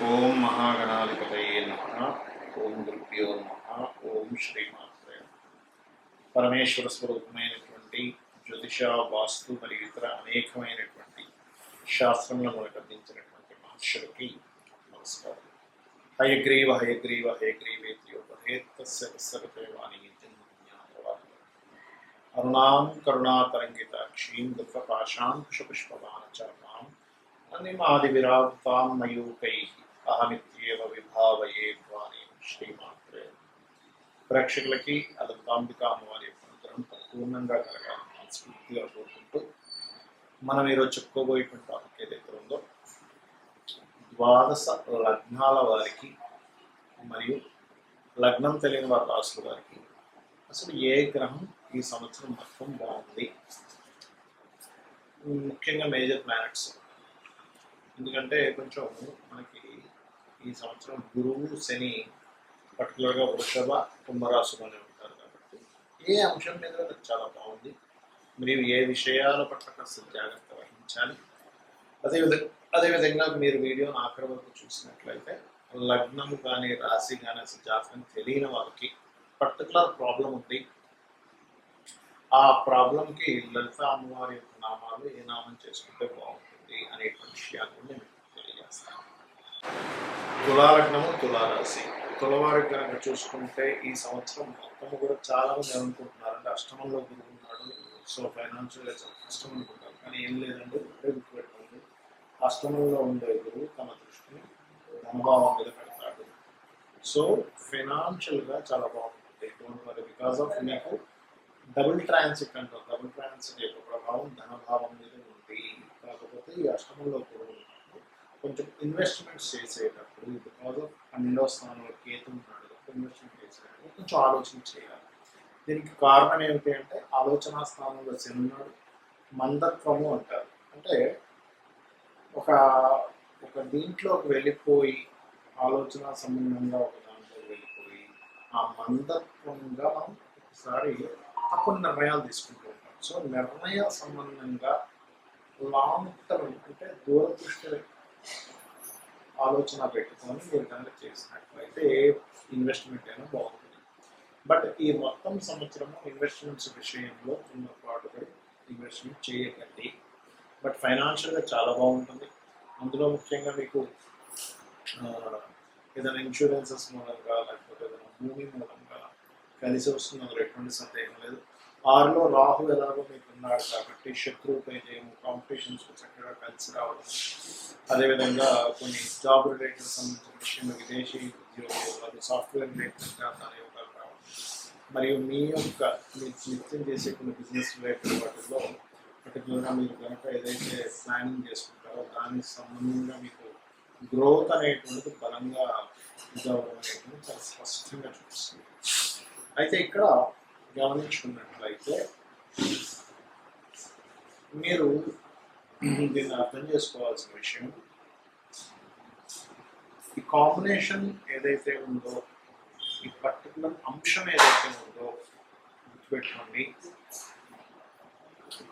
ఓం మహాగణాధిపతయే నమ ఓం గురుభ్యో నమ ఓం శ్రీమాత్రే నమః. పరమేశ్వర స్వరూపమైనటువంటి జ్యోతిష వాస్తు మరియు ఇతర అనేకమైనటువంటి శాస్త్రములను మనకు అందించినటువంటి మహర్షులకి నమస్కారం. హయగ్రీవ హయగ్రీవ హయగ్రీవేత్యోపహేత్తస్య వాణి అరుణాం కరుణాతరంగితాక్షీం దుఃఖపాశాంకుశపుష్పమానచర్మాం అనిమాదివిరాప్తాం మయూకై అహమిత్యేవ విభావయే వాణి శ్రీమాత్రే. ప్రేక్షకులకి అదంతాంబిక అమ్మవారి యొక్క అనుగ్రహం పరిపూర్ణంగా కలగాలని మనస్ఫూర్తిగా కోరుకుంటూ మనం ఈరోజు చెప్పుకోబోయేటువంటి టాపిక్ ఏదైతే ఉందో ద్వాదశ లగ్నాల వారికి మరియు లగ్నం తెలియని వారి రాసుల వారికి అసలు ఏ గ్రహం ఈ సంవత్సరం మొత్తం బాగుంది? ముఖ్యంగా మేజర్ ప్లానెట్స్ ఎందుకంటే కొంచెం మనకి ఈ సంవత్సరం గురువు శని పర్టికులర్గా వృషభ కుంభరాశులోనే ఉంటారు కాబట్టి ఏ అంశం మీద నాకు చాలా బాగుంది. మీరు ఏ విషయాల పట్ల కాస్త జాగ్రత్త వహించాలి. అదేవిధంగా అదేవిధంగా మీరు వీడియోను ఆఖరి వరకు చూసినట్లయితే లగ్నం కానీ రాశి కానీ అసలు జాతకం తెలియని వాళ్ళకి పర్టికులర్ ప్రాబ్లం ఉంది. ఆ ప్రాబ్లంకి లలిత అమ్మవారి యొక్క నామాలు ఏ నామం చేసుకుంటే బాగుంటుంది అనేటువంటి విషయాన్ని నేను తెలియజేస్తాను. తులాలగ్నము తులారాశి. తులవారికి కనుక చూసుకుంటే ఈ సంవత్సరం మొత్తం కూడా చాలా మంది అనుకుంటున్నారు అంటే అష్టమంలో గురువు ఉన్నాడు సో ఫైనాన్షియల్గా చాలా కష్టం అనుకుంటారు. కానీ ఏం లేదండి. ఒకటే గుర్తుపెట్టుకోండి. అష్టమంలో ఉండే గురువు తన దృష్టిని ధనభావం మీద పెడతాడు. సో ఫైనాన్షియల్గా చాలా బాగుంటుంది. ఎటువంటి మరి బికాస్ ఆఫ్ మీకు డబుల్ ట్రాన్సిట్ అంటారు. డబుల్ ట్రాన్సిట్ యొక్క ప్రభావం ధనభావం మీద ఉంది. కాకపోతే ఈ అష్టమంలో కూడా కొంచెం ఇన్వెస్ట్మెంట్స్ చేసేటప్పుడు బికాస్ ఆఫ్ పన్నెండవ స్థానంలో కేతు ఉన్నాడు. ఇన్వెస్ట్మెంట్ చేసేటప్పుడు కొంచెం ఆలోచన చేయాలి. దీనికి కారణం ఏమిటి అంటే ఆలోచన స్థానంలో శని మందత్వము అంటారు. అంటే ఒక ఒక దీంట్లోకి వెళ్ళిపోయి ఆలోచన సంబంధంగా ఒక దాంట్లో వెళ్ళిపోయి ఆ మందత్వంగా మనం ఒకసారి తప్పుడు నిర్ణయాలు తీసుకుంటూ ఉంటాం. సో నిర్ణయ సంబంధంగా లాంగ్ టర్మ్ అంటే దూరదృష్టి ఆలోచన పెట్టుకొని మీరు కనుక చేసినట్లయితే ఏ ఇన్వెస్ట్మెంట్ అయినా బాగుంటుంది. బట్ ఈ మొత్తం సంవత్సరము ఇన్వెస్ట్మెంట్స్ విషయంలో ఉన్న పాటుపడి ఇన్వెస్ట్మెంట్ చేయకండి. బట్ ఫైనాన్షియల్గా చాలా బాగుంటుంది. అందులో ముఖ్యంగా మీకు ఏదైనా ఇన్సూరెన్సెస్ మూలంగా లేకపోతే ఏదైనా భూమి మూలంగా కలిసి వస్తుంది అందులో ఎటువంటి సందేహం లేదు. ఆరులో రాహు ఎలాగో మీకు ఉన్నాడు కాబట్టి శత్రువుపై చేయము కాంపిటీషన్స్ చక్కగా కలిసి రావడం. అదేవిధంగా కొన్ని జాబ్ రిలేటెడ్ సంబంధించిన విషయంలో విదేశీ ఉద్యోగాలు సాఫ్ట్వేర్ రిలేటెడ్ దాని యోగాలు రావడం. మరియు మీ యొక్క మీరు నిత్యం చేసే కొన్ని బిజినెస్ రిలేటెడ్ వాటిల్లో పర్టికులర్గా మీరు కనుక ఏదైతే ప్లానింగ్ చేసుకుంటారో దానికి సంబంధంగా మీకు గ్రోత్ అనేటువంటిది బలంగా ఇదవడం అనేటువంటిది చాలా స్పష్టంగా చూపిస్తుంది. అయితే ఇక్కడ గమనించుకున్నట్లయితే మీరు దీన్ని అర్థం చేసుకోవాల్సిన విషయం ఈ కాంబినేషన్ ఏదైతే ఉందో ఈ పర్టికులర్ అంశం ఏదైతే ఉందో గుర్తుపెట్టుకోండి.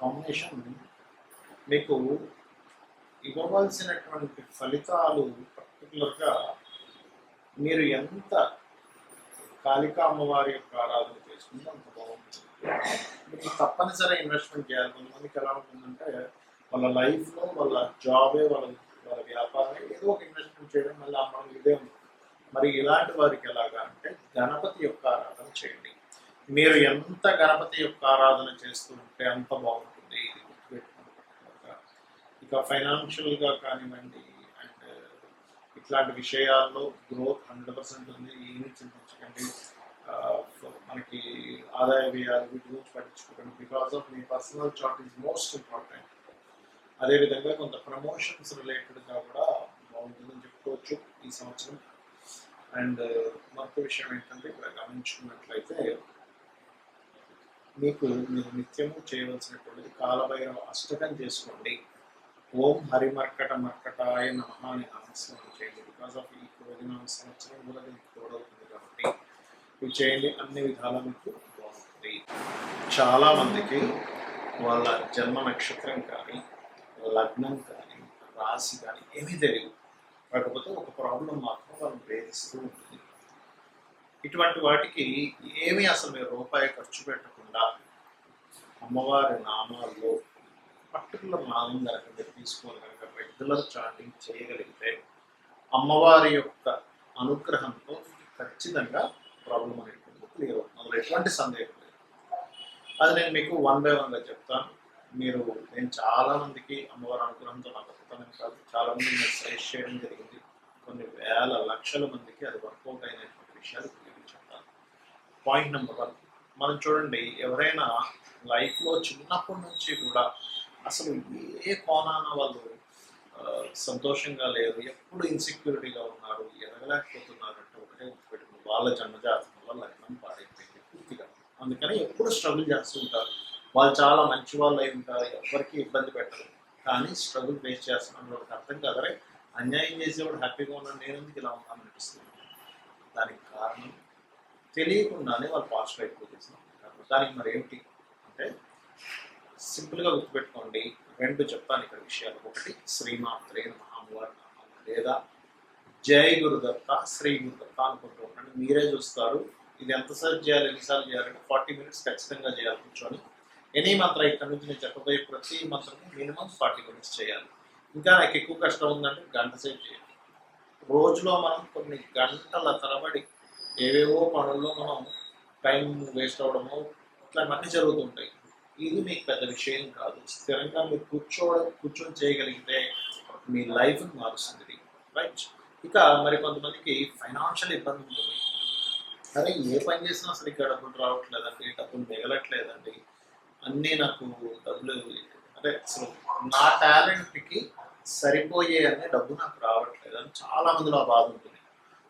కాంబినేషన్ మీకు ఇవ్వవలసినటువంటి ఫలితాలు పర్టికులర్గా మీరు ఎంత కాళికా అమ్మవారి యొక్క ఆరాధన చేసుకుంటే అంత బాగుంటుంది మీకు తప్పనిసరి ఇన్వెస్ట్మెంట్ చేయాలి. కొంతమందికి ఎలా ఉంటుందంటే వాళ్ళ లైఫ్లో వాళ్ళ జాబే వాళ్ళ వాళ్ళ వ్యాపారమే ఏదో ఒక ఇన్వెస్ట్మెంట్ చేయడం మళ్ళీ అమ్మడం ఇదే ఉంది మరి ఇలాంటి వారికి ఎలాగా అంటే గణపతి యొక్క ఆరాధన చేయండి. మీరు ఎంత గణపతి యొక్క ఆరాధన చేస్తూ ఉంటే అంత బాగుంటుంది. ఇది ఇక ఫైనాన్షియల్గా కానివ్వండి అండ్ ఇట్లాంటి విషయాల్లో గ్రోత్ హండ్రెడ్ పర్సెంట్ ఉంది. ఏమి చింతించకండి. మనకి ఆదాయ వ్యయాలు వీటి గురించి పట్టించుకోకండి. Because of me personal chart is most important అదేవిధంగా కొంత ప్రమోషన్స్ రిలేటెడ్గా కూడా బాగుంటుందని చెప్పుకోవచ్చు ఈ సంవత్సరం. అండ్ uh, మరొక విషయం ఏంటంటే ఇక్కడ గమనించుకున్నట్లయితే మీకు మీరు నిత్యము చేయవలసినటువంటిది కాలభైరవ అష్టకం చేసుకోండి. ఓం హరిమర్కట మర్కటాయ నమః అని నామస్మరణ చేయండి. బికాస్ ఆఫ్ ఈ రోజున సంవత్సరం కూడా ఇవి చేయండి అన్ని విధాలా మీకు బాగుంటుంది చాలా మందికి వాళ్ళ జన్మ నక్షత్రం కానీ లగ్నం కానీ రాశి కానీ ఏమీ తెలియదు. కాకపోతే ఒక ప్రాబ్లం మాత్రం వాళ్ళు వేధిస్తూ ఉంటుంది. ఇటువంటి వాటికి ఏమీ అసలు మీరు రూపాయి ఖర్చు పెట్టకుండా అమ్మవారి నామాల్లో పర్టికులర్ నామం కనుక మీరు తీసుకొని కనుక రెగ్యులర్ చాటింగ్ చేయగలిగితే అమ్మవారి యొక్క అనుగ్రహంతో ఖచ్చితంగా ప్రాబ్లం అనేటువంటిది క్లియర్ అవుతుంది. అందులో ఎటువంటి సందేహం లేదు. అది నేను మీకు వన్ బై వన్గా చెప్తాను. మీరు నేను చాలా మందికి అమ్మవారి అనుగ్రహంతో నాకు అద్భుతమే కాదు చాలా మంది నేను సజెస్ట్ చేయడం జరిగింది. కొన్ని వేల లక్షల మందికి అది వర్కౌట్ అయినటువంటి విషయాలు మీకు చెప్తాను పాయింట్ నెంబర్ వన్ మనం చూడండి ఎవరైనా లైఫ్లో చిన్నప్పటి నుంచి కూడా అసలు ఏ కోణాన వాళ్ళు సంతోషంగా లేరు ఎప్పుడు ఇన్సెక్యూరిటీగా ఉన్నారు ఎదగలేకపోతున్నారు వాళ్ళ జన్మజాతకంలో వల్ల లగ్నం పాడైపోయింది పూర్తిగా. అందుకని ఎప్పుడు స్ట్రగుల్ చేస్తుంటారు వాళ్ళు చాలా మంచి వాళ్ళు అయి ఉంటారు ఎవరికి ఇబ్బంది పెట్టరు. కానీ స్ట్రగుల్ ఫేస్ చేస్తున్నాను వాళ్ళకి అర్థం కాదరే అన్యాయం చేసేవాడు హ్యాపీగా ఉన్నాను నేను ఎందుకు ఇలా ఉన్నాను అనిపిస్తుంది. దానికి కారణం తెలియకుండానే వాళ్ళు పాజిటివ్ ఎక్కువ చేస్తున్నాం దానికి మరి ఏమిటి అంటే సింపుల్గా గుర్తుపెట్టుకోండి. రెండు చెప్తాను ఇక్కడ విషయాలు. ఒకటి శ్రీమాత్రే మహామువారి లేదా జై గురుదత్త శ్రీ గురుదత్త అనుకుంటూ ఉండండి. మీరే చూస్తారు. ఇది ఎంతసారి చేయాలి ఎన్నిసార్లు చేయాలంటే ఫార్టీ మినిట్స్ ఖచ్చితంగా చేయాలి కూర్చొని. ఎనీ మంత్రం ఇక్కడ నుంచి నేను చెప్పబోయే ప్రతి మంత్రం మినిమం ఫార్టీ మినిట్స్ చేయాలి. ఇంకా నాకు ఎక్కువ కష్టం ఉందంటే గంట సేపు చేయాలి. రోజులో మనం కొన్ని గంటల తరబడి ఏవేవో పనుల్లో మనం టైం వేస్ట్ అవ్వడము ఇట్లాంటివన్నీ జరుగుతుంటాయి. ఇది మీకు పెద్ద విషయం కాదు. స్థిరంగా మీరు కూర్చోవడం కూర్చొని చేయగలిగితే మీ లైఫ్ని మారుస్తుంది. రైట్? ఇక మరి కొంతమందికి ఫైనాన్షియల్ ఇబ్బంది ఉంటుంది అరే ఏ పని చేసినా అసలు ఇక్కడ డబ్బులు రావట్లేదండి డబ్బులు మిగలట్లేదండి. అన్నీ నాకు డబ్బులు అంటే అసలు నా టాలెంట్కి సరిపోయే అనే డబ్బు నాకు రావట్లేదు అని చాలా మందిలో బాధ ఉంటుంది.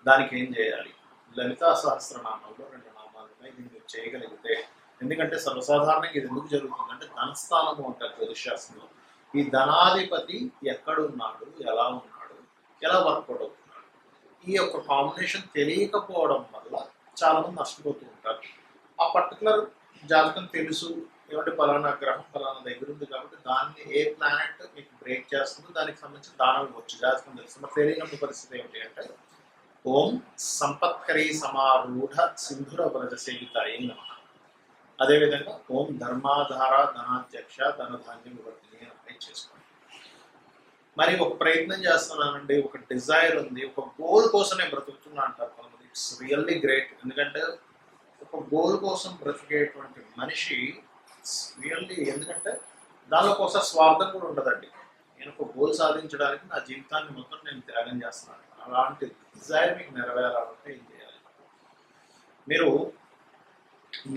దానికి ఏం చేయాలి? లలితా సహస్రనామంలో రెండు నామాలు ఉన్నాయి. దీన్ని మీరు చేయగలిగితే ఎందుకంటే సర్వసాధారణంగా ఇది ఎందుకు జరుగుతుందంటే ధనస్థానము అంటారు జ్యోతిశాస్త్రంలో ఈ ధనాధిపతి ఎక్కడున్నాడు? ఎలా ఉన్నాడు? ఎలా వర్కౌట్ అవుతుంది? ఈ యొక్క కాంబినేషన్ తెలియకపోవడం వల్ల చాలా మంది నష్టపోతూ ఉంటారు. ఆ పర్టికులర్ జాతకం తెలుసు. ఏమంటే పలానా గ్రహం పలానా దగ్గర ఉంది కాబట్టి దాన్ని ఏ ప్లానెట్ మీకు బ్రేక్ చేస్తుందో దానికి సంబంధించిన దానం ఇవ్వచ్చు జాతకం తెలుసు. మరి తెలియని పరిస్థితి ఏమిటి అంటే ఓం సంపత్కరీ సమారూఢ సింధుర వ్రజ సేవితాయి నమ. అదేవిధంగా ఓం ధర్మాధార ధనాధ్యక్ష ధనధాన్యం వర్తిని అప్లై చేసుకోండి. మరి ఒక ప్రయత్నం చేస్తున్నానండి ఒక డిజైర్ ఉంది ఒక గోల్ కోసం నేను బ్రతుకుతున్నా అంటారు కొంతమంది. ఇట్స్ రియల్లీ గ్రేట్ ఎందుకంటే ఒక గోల్ కోసం బ్రతికేటువంటి మనిషి రియల్లీ ఎందుకంటే దానిలో కోసం స్వార్థం కూడా ఉండదండి. నేను ఒక గోల్ సాధించడానికి నా జీవితాన్ని మొత్తం నేను త్యాగం చేస్తున్నాను. అలాంటి డిజైర్ మీకు నెరవేరాలంటే ఏం చేయాలి? మీరు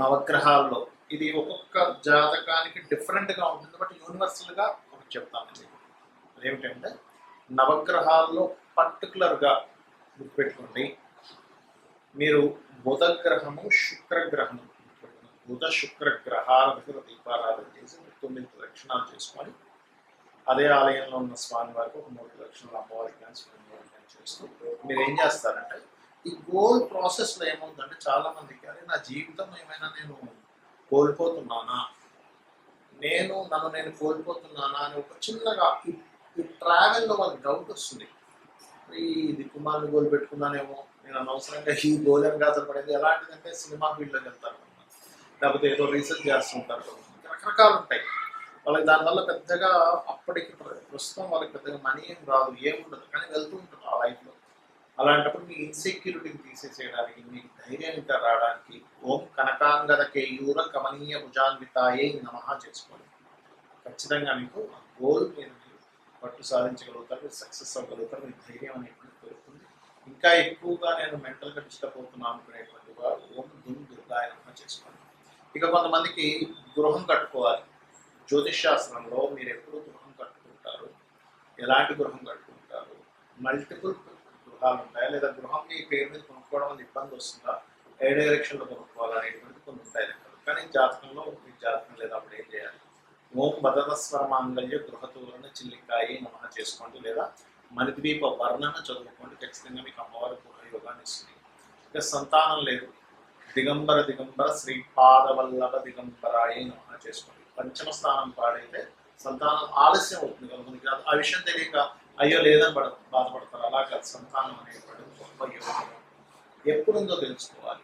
నవగ్రహాల్లో ఇది ఒక్కొక్క జాతకానికి డిఫరెంట్గా ఉంటుంది బట్ యూనివర్సల్గా ఒకటి చెప్తాను ఇది అదేమిటంటే నవగ్రహాల్లో పర్టికులర్గా గుర్తుపెట్టుకోండి. మీరు బుధ గ్రహము శుక్రగ్రహము బుధ శుక్ర గ్రహాల దగ్గర దీపారాధన చేసి తొమ్మిది ప్రదక్షిణాలు చేసుకొని అదే ఆలయంలో ఉన్న స్వామి వారికి ఒక మూడు లక్షణాలు అమ్మవారికి కానీ స్వామి వారికి కానీ చేస్తూ మీరు ఏం చేస్తారంటే ఈ గోల్ ప్రాసెస్లో ఏమవుతుందంటే చాలామందికి కానీ అరే నా జీవితం ఏమైనా నేను కోల్పోతున్నానా? నేను నన్ను నేను కోల్పోతున్నానా? అని ఒక చిన్నగా ఈ ట్రావెల్లో వాళ్ళకి డౌట్ వస్తుంది. ఇది కుమార్ని గోల్ పెట్టుకున్నానేమో నేను అనవసరంగా ఈ గోల్ అని గాథలు ఎలాంటిదంటే సినిమా ఫీల్డ్లోకి వెళ్తారు లేకపోతే ఏదో రీసెర్చ్ చేస్తుంటారు రకరకాలు ఉంటాయి. వాళ్ళకి దానివల్ల పెద్దగా అప్పటికి ప్రస్తుతం వాళ్ళకి పెద్దగా మనీ ఏం రాదు ఏముండదు కానీ వెళ్తూ ఉంటుంది ఆ లైఫ్లో అలాంటప్పుడు మీ ఇన్సెక్యూరిటీని తీసేసేయడానికి మీకు ధైర్యం రావడానికి ఓం కనకాంగదకే యూర కమనీయ భుజాన్వితాయే నమహా చేసుకోండి. ఖచ్చితంగా మీకు ఆ గోల్ మీరు మార్పు సాధించగలుగుతారు మీరు సక్సెస్ అవ్వగలుగుతారు మీకు ధైర్యం అనేటువంటి పెరుగుతుంది. ఇంకా ఎక్కువగా నేను మెంటల్గా డిస్టర్బ్ అవుతున్నాను అనుకునేటువంటి వారు ఓం దుమ్ దుర్గాయ చేసుకోండి. ఇక కొంతమందికి గృహం కట్టుకోవాలి. జ్యోతిష్ శాస్త్రంలో మీరు ఎప్పుడు గృహం కట్టుకుంటారు. ఎలాంటి గృహం కట్టుకుంటారు? మల్టిపుల్ గృహాలు ఉంటాయా? లేదా గృహం మీ పేరు మీద కొనుక్కోవడం వల్ల ఇబ్బంది వస్తుందా? ఏ డైరెక్షన్లో కొనుక్కోవాలి అనేటువంటి కొన్ని ఉంటాయి. కానీ జాతకంలో మీ జాతకం లేదా అప్పుడు ఏం చేయాలి? ఓం బదనస్వర మాంగళ్య గృహతూరణ చిల్లికాయి నమన చేసుకోండి లేదా మణిద్వీప వర్ణన చదువుకోండి. ఖచ్చితంగా మీకు అమ్మవారి యోగాన్ని ఇస్తుంది. ఇక సంతానం లేదు. దిగంబర దిగంబర శ్రీపాదవల్లభ దిగంబరాయ నమన చేసుకోండి. పంచమ స్థానం పాడైతే సంతానం ఆలస్యం అవుతుంది కొంతమందికి ఆ- ఆ విషయం తెలియక అయ్యో లేదని పడ బాధపడతారు. అలా కాదు. సంతానం అనేటువంటి గొప్ప యోగం. ఎప్పుడుందో తెలుసుకోవాలి.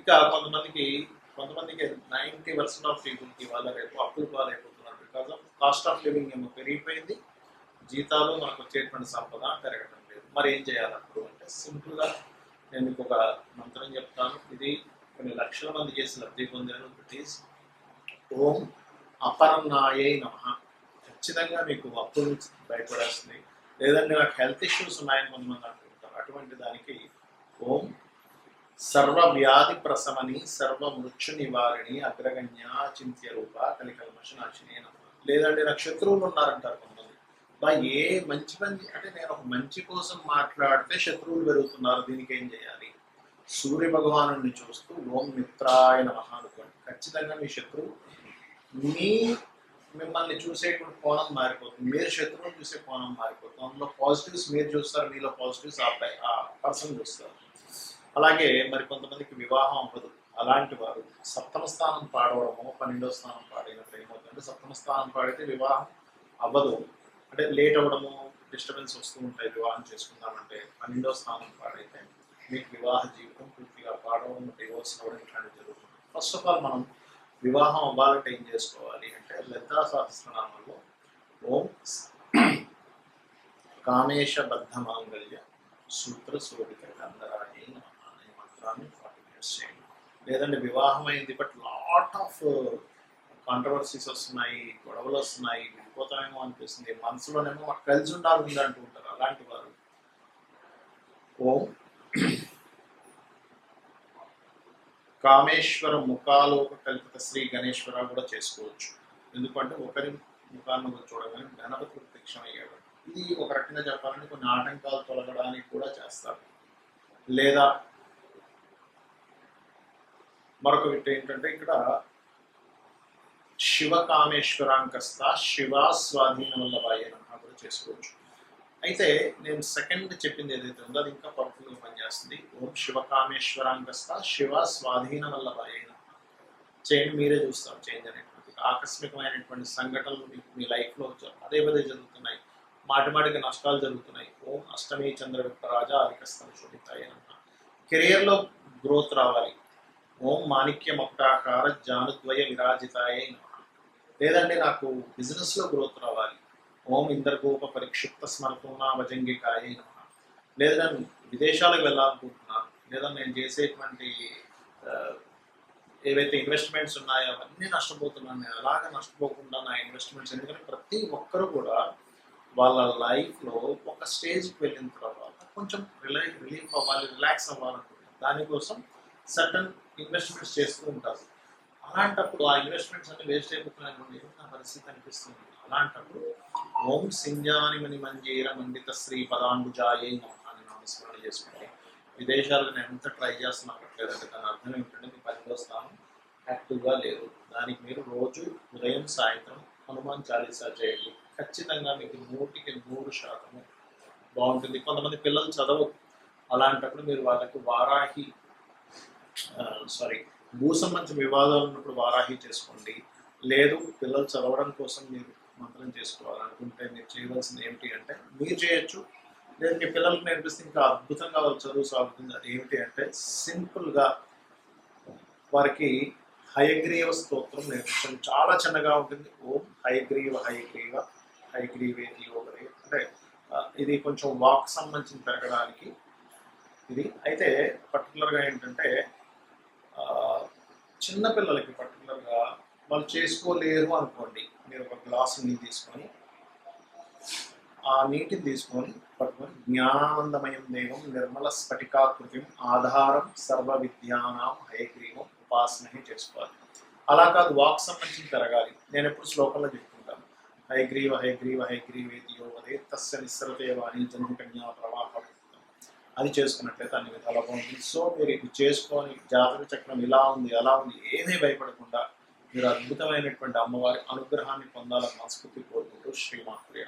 ఇక కొంతమందికి కొంతమందికి నైంటీ పర్సెంట్ ఆఫ్ పీపుల్కి వాళ్ళ రేపు అప్పులు పాలైపోతున్నారు because of cost of living ఏమో పెరిగిపోయింది. జీతాలు మనకు వచ్చేటువంటి సంపద పెరగడం లేదు. మరి ఏం చేయాలి అప్పుడు అంటే సింపుల్గా నేను మీకు ఒక మంత్రం చెప్తాను. ఇది కొన్ని లక్షల మంది చేసి లబ్ధి పొందారు. ఇట్ ఈస్ ఓం అపరన్నాయే నమ. ఖచ్చితంగా మీకు అప్పుల నుంచి బయటపడేస్తుంది లేదంటే నాకు హెల్త్ ఇష్యూస్ ఉన్నాయని కొంతమంది అనుకుంటారు అటువంటి దానికి ఓం సర్వ వ్యాధి ప్రసమని సర్వ మృత్యు నివారిణి అగ్రగణ్య అచింత్య రూప కలికల్మష నాశిని లేదంటే నాకు శత్రువులు ఉన్నారంటారు కొంతమంది. బా ఏ మంచి మంచి అంటే నేను ఒక మంచి కోసం మాట్లాడితే శత్రువులు పెరుగుతున్నారు దీనికి ఏం చేయాలి? సూర్య భగవాను చూస్తూ ఓం మిత్రాయ నమః అనుకోండి. ఖచ్చితంగా మీ శత్రువు మీ మిమ్మల్ని చూసేటువంటి కోణం మారిపోతుంది. మీరు శత్రువుని చూసే కోణం మారిపోతుంది. అందులో పాజిటివ్స్ మీరు చూస్తారు మీలో పాజిటివ్స్ ఆ పర్సన్ చూస్తారు. అలాగే మరి కొంతమందికి వివాహం అవ్వదు. అలాంటి వారు సప్తమ స్థానం పాడవడము పన్నెండో స్థానం పాడినప్పుడు ఏమవుతుందంటే సప్తమ స్థానం పాడితే వివాహం అవ్వదు. అంటే లేట్ అవ్వడము డిస్టర్బెన్స్ వస్తూ ఉంటాయి వివాహం చేసుకుందామంటే పన్నెండో స్థానం పాడైతే మీకు వివాహ జీవితం పూర్తిగా పాడవడం డివోర్స్ అవ్వడం ఇట్లాంటివి జరుగుతుంది. ఫస్ట్ ఆఫ్ ఆల్ మనం వివాహం అవ్వాలంటే ఏం చేసుకోవాలి అంటే లలితా సహస్రనామంలో ఓం కామేశ బద్ధ మాంగళ్య సూత్ర శోభిత గంధరాజీ నమ అనే ఫార్టీ మినిట్స్ చేయండి లేదంటే వివాహం అయింది బట్ లాట్ ఆఫ్ కాంట్రవర్సీస్ వస్తున్నాయి గొడవలు వస్తున్నాయి విడిపోతామేమో అనిపిస్తుంది. మనసులోనేమో మాకు కలిసి ఉండాలి అంటూ ఉంటారు అలాంటి వారు. ఓం కామేశ్వర ఒక కల్పిత శ్రీ గణేశ్వర కూడా చేసుకోవచ్చు. ఎందుకంటే ఒకరి ముఖాన్ని చూడగానే గణపతి ప్రత్యక్షమయ్యాడు. ఇది ఒక రకంగా చెప్పాలంటే కొన్ని ఆటంకాలు తొలగడానికి కూడా చేస్తారు. లేదా మరొక విట్ ఏంటంటే ఇక్కడ శివ కామేశ్వరాంకస్త శివ స్వాధీన వల్ల నమః కూడా చేసుకోవచ్చు. అయితే నేను సెకండ్ చెప్పింది ఏదైతే ఉందో అది ఇంకా పవర్ఫుల్గా పనిచేస్తుంది. ఓం శివ కామేశ్వరాంకస్త శివ స్వాధీన వల్ల నమః. చేయండి మీరే చూస్తారు చేంజ్ అనేటువంటి ఆకస్మికమైనటువంటి సంఘటనలు మీకు మీ లైఫ్లో అదే పదే జరుగుతున్నాయి. మాటిమాటికి నష్టాలు జరుగుతున్నాయి. ఓం అష్టమి చంద్ర రాజా అధికస్థం శోభితాయ అన్న కెరియర్లో గ్రోత్ రావాలి. ఓం మాణిక్య మొక్కాకార జానుద్వయ విరాజితాయ నమః. లేదంటే నాకు బిజినెస్లో గ్రోత్ రావాలి. ఓం ఇంద్రగోప పరిక్షిప్త స్మరతున్నా వజంగికాయ నమః. లేదా నేను విదేశాలకు వెళ్ళాలనుకుంటున్నాను లేదా నేను చేసేటువంటి ఏవైతే ఇన్వెస్ట్మెంట్స్ ఉన్నాయో అవన్నీ నష్టపోతున్నాను. నేను అలాగే నష్టపోకుండా నా ఇన్వెస్ట్మెంట్స్ ఎందుకంటే ప్రతి ఒక్కరు కూడా వాళ్ళ లైఫ్లో ఒక స్టేజ్కి వెళ్ళిన తర్వాత కొంచెం రిలై రిలీఫ్ అవ్వాలి రిలాక్స్ అవ్వాలనుకుంటున్నాను దానికోసం సర్టన్ ఇన్వెస్ట్మెంట్స్ చేస్తూ ఉంటారు. అలాంటప్పుడు ఆ ఇన్వెస్ట్మెంట్స్ అన్ని వేస్ట్ అయిపోతున్నాయి నా పరిస్థితి అనిపిస్తుంది. అలాంటప్పుడు ఓం సింజాని మణి మంజీర మండిత శ్రీ పదాంబుజాయే నమః అని నామస్మరణ చేసుకుంటే విదేశాలకు నేను ఎంత ట్రై చేస్తున్నా లేదంటే దాని అర్థం ఏంటంటే మీ పనిలో స్థానం యాక్టివ్గా లేదు. దానికి మీరు రోజు ఉదయం సాయంత్రం హనుమాన్ చాలీసా చేయండి. ఖచ్చితంగా మీకు నూటికి నూరు శాతము బాగుంటుంది. కొంతమంది పిల్లలు చదవరు. అలాంటప్పుడు మీరు వాళ్ళకి వారాహి సారీ భూ సంబంధించిన వివాదాలు ఉన్నప్పుడు వారాహి చేసుకోండి. లేదు పిల్లలు చదవడం కోసం మీరు మంత్రం చేసుకోవాలనుకుంటే మీరు చేయవలసింది ఏమిటి అంటే మీరు చేయొచ్చు. లేదు మీ పిల్లలకు నేర్పిస్తే ఇంకా అద్భుతంగా వాళ్ళు చదువు సాగుతుంది. అది ఏమిటి అంటే సింపుల్గా వారికి హయగ్రీవ స్తోత్రం నేర్పించడం. చాలా చిన్నగా ఉంటుంది. ఓం హయగ్రీవ హయగ్రీవ హయగ్రీవేది యోగరే. అంటే ఇది కొంచెం వాక్ సంబంధించి పెరగడానికి ఇది. అయితే పర్టికులర్గా ఏంటంటే చిన్నపిల్లలకి పర్టికులర్గా వాళ్ళు చేసుకోలేరు అనుకోండి. మీరు ఒక గ్లాసు నీళ్ళు తీసుకొని ఆ నీటిని తీసుకొని పట్టుకొని జ్ఞానానందమయం దేవం నిర్మల స్ఫటికాకృతిం ఆధారం సర్వ విద్యానాం హయగ్రీవం ఉపాసన చేసుకోవాలి. అలా కాదు వాక్ సంబంధించి పెరగాలి నేను ఎప్పుడు శ్లోకంలో చెప్పుకుంటాను. హయగ్రీవ హయగ్రీవ హయగ్రీవేతి యోగదే తస్య నిస్సరతే వాణి జన్మకన్యా ప్రవాహం. అది చేసుకున్నట్లయితే అన్ని విధాలా బాగుంటుంది. సో మీరు ఇది చేసుకొని జాతక చక్రం ఇలా ఉంది అలా ఉంది ఏమీ భయపడకుండా మీరు అద్భుతమైనటువంటి అమ్మవారి అనుగ్రహాన్ని పొందాలని మనస్ఫూర్తి కోరుకుంటూ శ్రీమాత్రి